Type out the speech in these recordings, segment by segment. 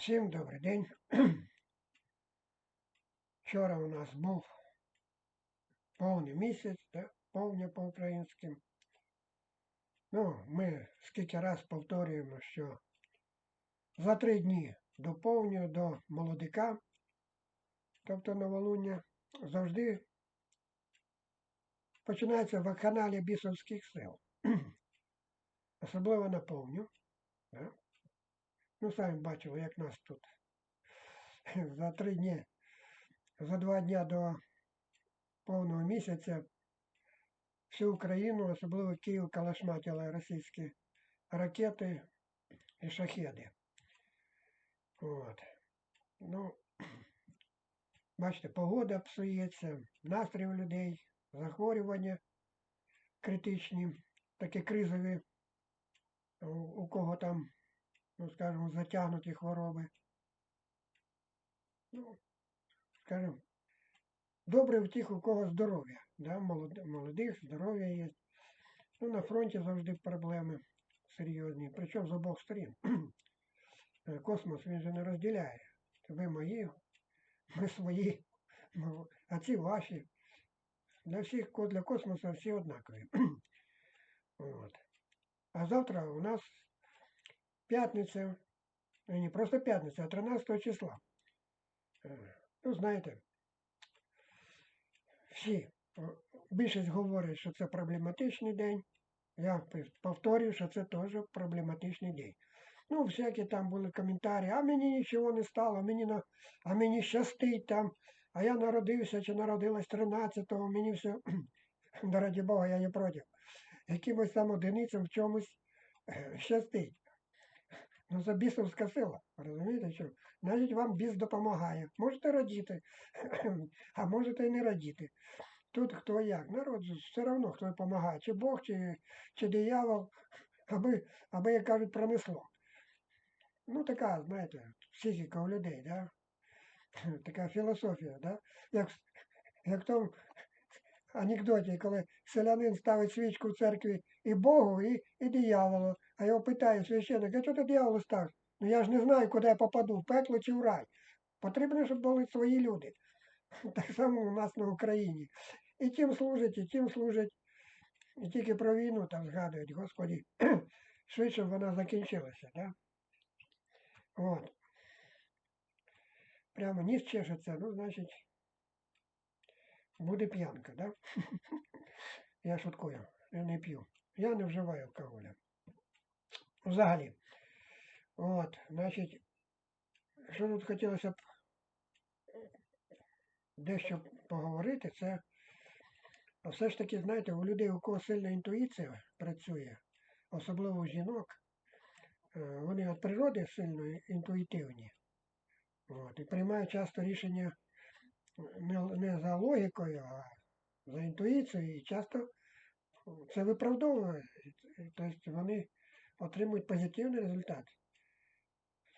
Всім добрий день. Вчора у нас був повний місяць, да? повня по-українськи. Ну, ми скільки раз повторюємо, що за три дні до повню, до молодика, тобто новолуння, завжди починається вакханалія бісовських сил. Особливо на повню. Да? Ну, самі бачили, як нас тут за три дні, за два дні до повного місяця всю Україну, особливо Київ, калашматили російські ракети і шахеди. От. Ну, бачите, погода псується, настрій у людей, захворювання критичні, такі кризові, у, у кого там ну, скажімо, затягнуті хвороби. Ну, скажімо, добре в тих, у кого здоров'я, да? молодих, здоров'я є. Ну, на фронті завжди проблеми серйозні, причому з обох сторін. Космос він же не розділяє. Ви мої, ми свої, а ці ваші. Для всіх, для космосу всі однакові. От. А завтра у нас п'ятниця, ну, не просто п'ятниця, а 13 числа. Е, Ну, знаєте, всі, більшість говорить, що це проблематичний день. Я повторюю, що це теж проблематичний день. Ну, всякі там були коментарі, а мені нічого не стало, мені на, а мені щастить там, а я народився чи народилась 13-го, мені все, да раді Бога, я не проти. Якимось там одиницям в чомусь щастить. Ну, це бісовська сила. Розумієте, що? Навіть вам біс допомагає. Можете радіти, а можете і не радіти. Тут хто як. Народ все одно хто допомагає. Чи Бог, чи, чи диявол, аби, аби, як кажуть, пронесло. Ну, така, знаєте, психіка у людей, да? така філософія, да? як, як в тому анекдоті, коли селянин ставить свічку в церкві і Богу, і, і дияволу. А його питає священник, а чого ти дияволу ставиш? Ну я ж не знаю, куди я попаду, в пекло чи в рай. Потрібно, щоб були свої люди. Так само у нас на Україні. І тим служать, і тим служать. І тільки про війну там згадують, Господі, швидше вона закінчилася, да? От. Прямо ніс чешеться, ну, значить, буде п'янка, да? Я шуткую, я не п'ю. Я не вживаю алкоголя. Взагалі. От, значить, що тут хотілося б дещо поговорити, це все ж таки, знаєте, у людей, у кого сильна інтуїція працює, особливо у жінок, е, вони від природи сильно інтуїтивні. От, і приймають часто рішення не, не за логікою, а за інтуїцією, і часто це виправдовує. Тобто вони отримують позитивний результат.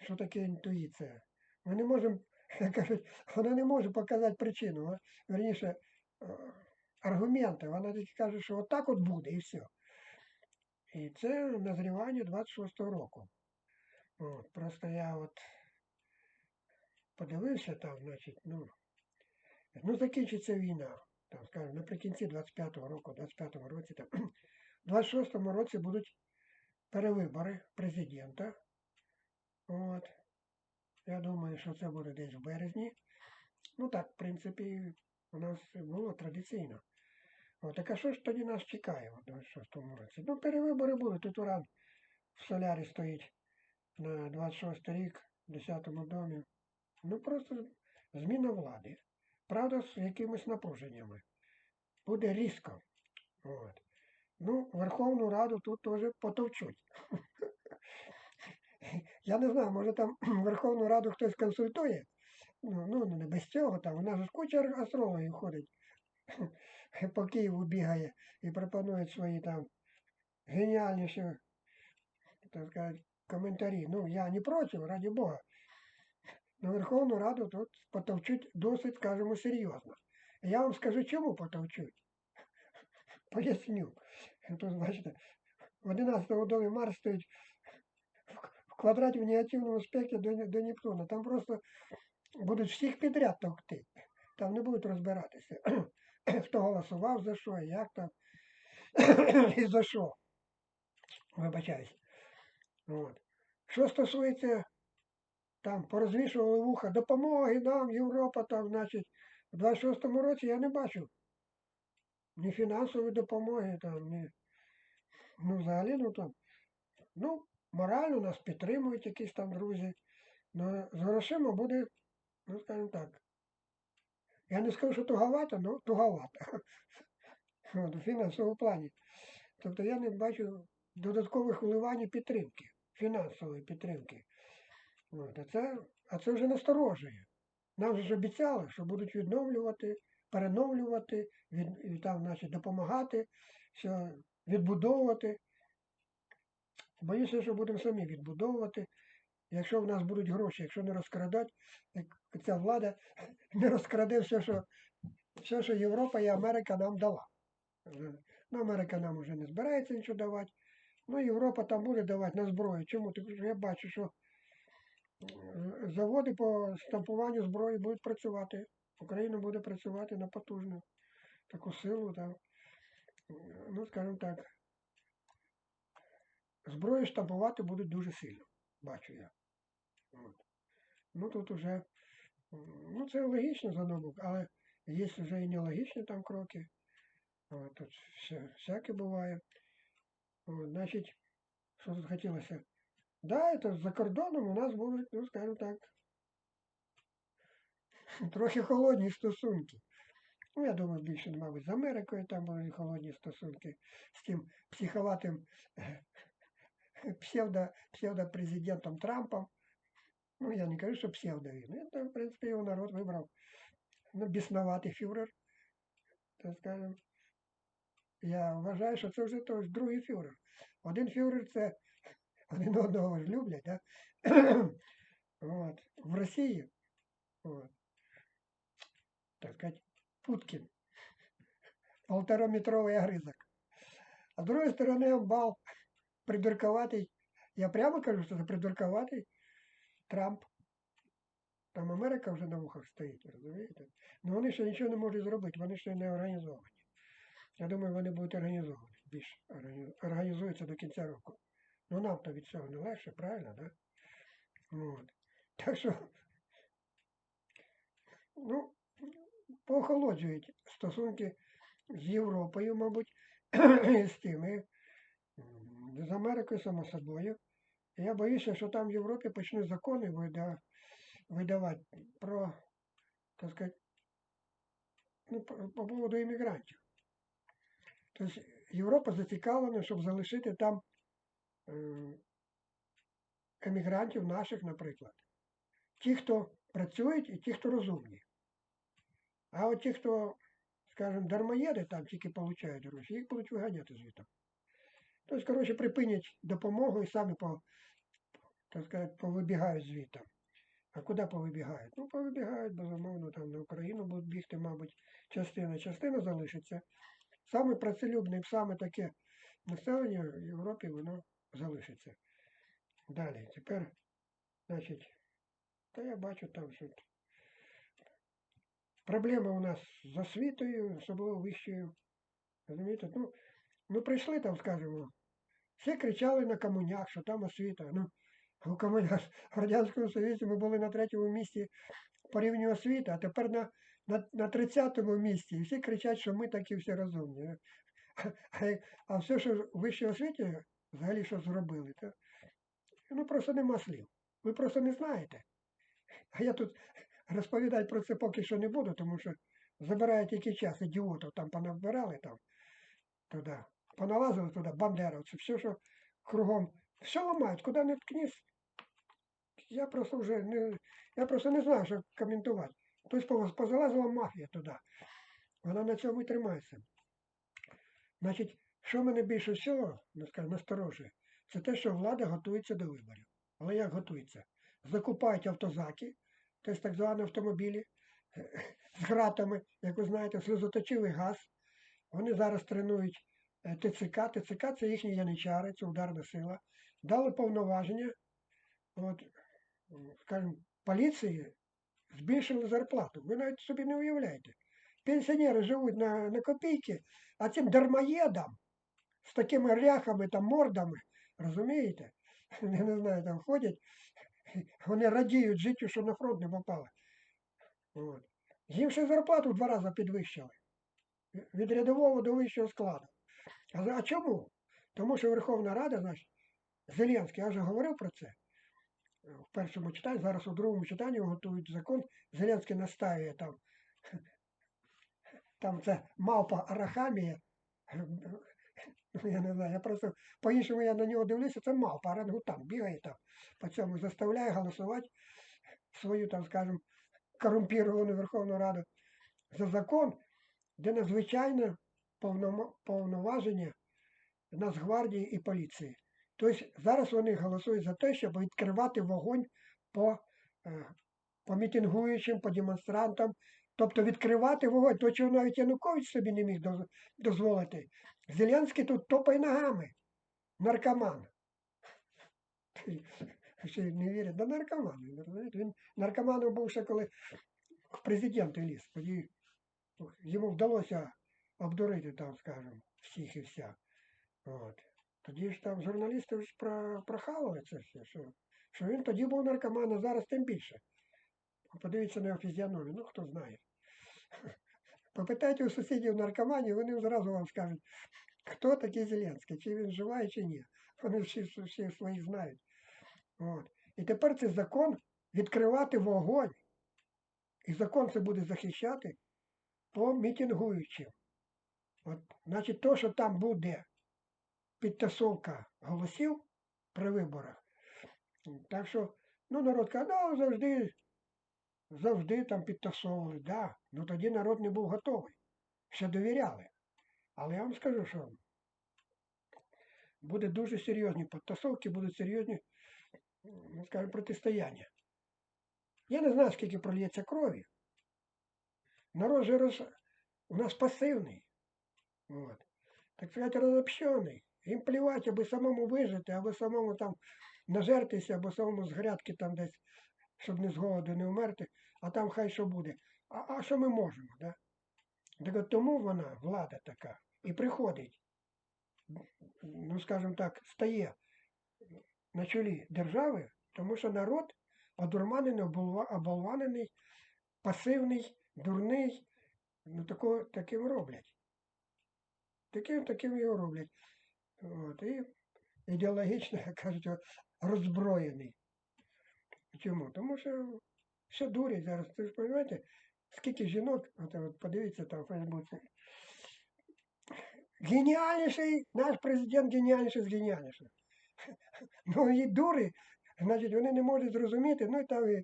Що таке інтуїція? Ми не можемо, як кажуть, вона не може показати причину. Верніше, е, аргументи. Вона тільки каже, що отак от буде і все. І це назрівання 26-го року. От, просто я от подивився там, значить, ну, ну закінчиться війна. Там, скажімо, наприкінці 25-го року, 25-му році, там, в 26-му році будуть перевибори президента. От. Я думаю, що це буде десь в березні. Ну так, в принципі, у нас було традиційно. От, так а що ж тоді нас чекає у 26-му році? Ну, перевибори будуть. Тут уран в солярі стоїть на 26 рік, в 10-му домі. Ну, просто зміна влади. Правда, з якимись напруженнями. Буде різко. От. Ну, Верховну Раду тут теж потовчуть. Я не знаю, може там Верховну Раду хтось консультує. Ну, ну не без цього там. У нас ж куча астрологів ходить. По Києву бігає і пропонує свої там геніальніші, так сказати, коментарі. Ну, я не проти, раді Бога. На Верховну Раду тут потовчуть досить, скажімо, серйозно. Я вам скажу, чому потовчуть. Поясню. Тут, бачите, в 11 домі Марс стоїть в квадраті в негативному спектрі до, до Нептуна. Там просто будуть всіх підряд товкти. Там не будуть розбиратися. Хто голосував за що, як там, і за що. Вибачаюсь. От. Що стосується там порозвішували вуха, допомоги нам, Європа там, значить, у 26-му році я не бачив ні фінансової допомоги, там, ні, ну, взагалі, ну там, ну, морально нас підтримують якісь там друзі. Ну, з грошима буде, ну, скажімо так. Я не скажу, що туговато, але туговато. От, у фінансовому плані. Тобто я не бачу додаткових вливань і підтримки, фінансової підтримки. От, а, це, а це вже насторожує. Нам же ж обіцяли, що будуть відновлювати, переновлювати, від, і там, значить, допомагати, все, відбудовувати. Боюся, що будемо самі відбудовувати. Якщо в нас будуть гроші, якщо не розкрадать, як ця влада не розкраде все, що, все, що Європа і Америка нам дала. Ну, Америка нам вже не збирається нічого давати. Ну, Європа там буде давати на зброю. Чому? Тому що я бачу, що заводи по штампуванню зброї будуть працювати. Україна буде працювати на потужну таку силу. Там. Е, Ну, скажімо так, зброю штампувати будуть дуже сильно, бачу я. От. Ну тут уже, ну це логічно з одного але є вже і нелогічні там кроки. От, тут все, всяке буває. От, значить, що тут хотілося? Да, это за кордоном у нас будуть, ну, скажімо так, трохи холодні стосунки. Ну, я думаю, більше, мабуть, з Америкою там були холодні стосунки з тим психоватим псевдо, псевдопрезидентом Трампом. Ну, я не кажу, що псевдо він. Це, в принципі, його народ вибрав. Ну, біснуватий фюрер, так скажемо. Я вважаю, що це вже той другий фюрер. Один фюрер це один одного ж люблять, да? От. В Росії, от. Так сказать, Путкін. Полтораметровий огризок. А з другої сторони амбал придурковатий. Я прямо кажу, що це придурковатий Трамп. Там Америка вже на вухах стоїть, розумієте? Ну вони ще нічого не можуть зробити, вони ще не організовані. Я думаю, вони будуть організовані. Більш організуються до кінця року. Ну нам то від цього не легше, правильно, да? От. Так що, ну, поохолоджують стосунки з Європою, мабуть, з тим. І м, з Америкою, само собою. Я боюся, що там в Європі почнуть закони вида- видавати про, так сказати, ну, по, по поводу іммігрантів. Тобто Європа зацікавлена, щоб залишити там е, емігрантів наших, наприклад. Ті, хто працюють, і ті, хто розумні. А от ті, хто, скажімо, дармоєди, там тільки получають гроші, їх будуть виганяти звідти. Тобто, коротше, припинять допомогу і самі по, так сказати, повибігають звідти. А куди повибігають? Ну, повибігають, безумовно, там на Україну будуть бігти, мабуть, частина. Частина залишиться. Саме працелюбне, саме таке населення в Європі, воно залишиться. Далі. Тепер, значить, та я бачу там, що проблема у нас з освітою, особливо вищою. Розумієте? Ну, ну прийшли там, скажімо, всі кричали на комунях, що там освіта. Ну, у комунях в Радянському Союзі ми були на третьому місці по рівню освіти, а тепер на, на, на 30-му місці. І всі кричать, що ми такі всі розумні. А, а все, що в вищій освіті, взагалі що зробили, то ну просто нема слів. Ви просто не знаєте. А я тут розповідати про це поки що не буду, тому що забирає тільки час ідіотів, там понабирали там туди, поналазили туди, бандеровці, все, що кругом, все ламають, куди не ткнись. Я просто вже не, я просто не знаю, що коментувати. Тобто позалазила мафія туди. Вона на цьому і тримається. Значить, що мене більше всього, ну, насторожує, це те, що влада готується до виборів. Але як готується? Закупають автозаки, тобто так звані автомобілі з гратами, як ви знаєте, сльозоточивий газ. Вони зараз тренують е, ТЦК. ТЦК це їхні яничари, це ударна сила. Дали повноваження от, скажімо, поліції збільшили зарплату. Ви навіть собі не уявляєте. Пенсіонери живуть на, на копійки, а цим дармоєдам з такими ряхами там мордами, розумієте? Не знаю, там ходять, вони радіють життю, що на фронт не попали. От. Їм ще зарплату два рази підвищили. Від рядового до вищого складу. А, а чому? Тому що Верховна Рада, значить, Зеленський, я вже говорив про це. В першому читанні, зараз у другому читанні готують закон. Зеленський настаює там. Там це мавпа Арахамія. Я не знаю, я просто по-іншому я на нього дивлюся, це мавпа, орангутан бігає там. По цьому заставляє голосувати свою, там, скажімо, корумпіровану Верховну Раду за закон, де надзвичайне повноваження Нацгвардії і поліції. Тобто зараз вони голосують за те, щоб відкривати вогонь по, е, по мітингуючим, по демонстрантам. Тобто відкривати вогонь, то чого навіть Янукович собі не міг дозволити. Зеленський тут топає ногами. Наркоман. Ще не вірять, да наркоман. він? Наркоманом був ще коли в президенти ліз. Тоді йому вдалося обдурити, там, скажімо, всіх і вся. От. Тоді ж там журналісти ж прохавали це все, що, що він тоді був наркоман, а зараз тим більше. Подивіться на його фізіономію, ну хто знає. Попитайте у сусідів наркоманів, вони зразу вам скажуть, хто такий Зеленський, чи він живий, чи ні. Вони всі, всі своїх знають. От. І тепер цей закон відкривати вогонь. І закон це буде захищати по мітингуючим. От, значить, то, що там буде підтасовка голосів при виборах. Так що, ну, народ каже, ну, завжди, завжди там підтасовували, да. Ну тоді народ не був готовий. Ще довіряли. Але я вам скажу, що буде дуже серйозні підтасовки, будуть серйозні, ну, скажімо, протистояння. Я не знаю, скільки прольється крові. Народ же роз... у нас пасивний. От. Так сказати, розобщений. Їм плівати, аби самому вижити, аби самому там нажертися, або самому з грядки там десь, щоб не з голоду не вмерти, а там хай що буде. А, а що ми можемо, да? Так от тому вона, влада така, і приходить, ну скажімо так, стає на чолі держави, тому що народ одурманений, оболванений, пасивний, дурний, ну тако, таким роблять. Таким, таким його роблять. От, і ідеологічно, як кажуть, роззброєний. Чому? Тому що все дурять зараз. Ви ж розумієте, скільки жінок, от, от подивіться там в Фейсбуці. Геніальніший, наш президент геніальніший з геніальніших. Ну і дури, значить, вони не можуть зрозуміти, ну і там і,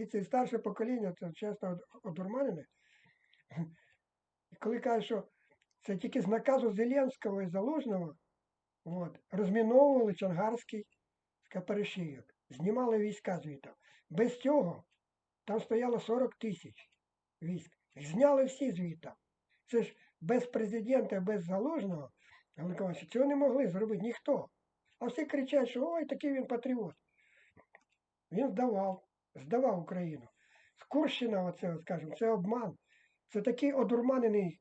і це старше покоління, це од- одурманене. Коли кажуть, що це тільки з наказу Зеленського і Залужного от, розміновували Чангарський Каперешийок, знімали війська звідти. Без цього там стояло 40 тисяч військ. Зняли всі звідти. Це ж без президента, без Залужного, Галина цього не могли зробити ніхто. А всі кричать, що ой, такий він патріот. Він здавав, здавав Україну. Курщина, оце, скажімо, це обман. Це такий одурманений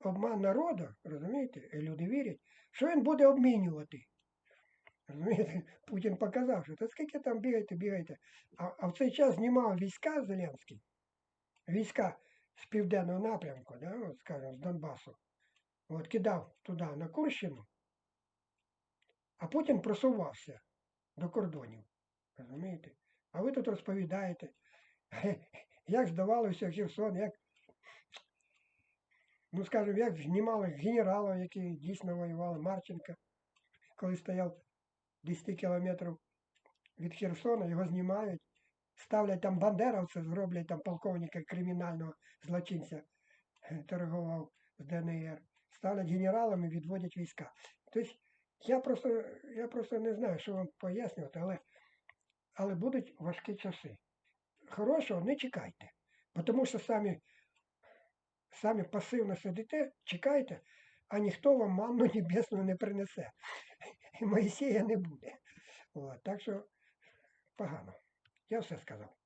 обман народу, розумієте? І люди вірять, що він буде обмінювати. Розумієте? Путін показав, що та скільки там бігайте, бігайте. А, а в цей час знімав війська Зеленський, війська з південного напрямку, да, от, скажімо, з Донбасу. От кидав туди на Курщину, а потім просувався до кордонів. Розумієте? А ви тут розповідаєте, як здавалося Херсон, як, ну скажімо, як знімали генерала, які дійсно воювали, Марченка, коли стояв 10 кілометрів від Херсона, його знімають, ставлять там бандеровця, зроблять там полковника кримінального злочинця, е, торгував з ДНР, ставлять генералами, відводять війська. Тобто я просто, я просто не знаю, що вам пояснювати, але, але будуть важкі часи. Хорошого не чекайте, бо тому що самі, самі пасивно сидите, чекайте, а ніхто вам манну небесну не принесе. І Моїсея не буде. От, так що погано. Я все сказав.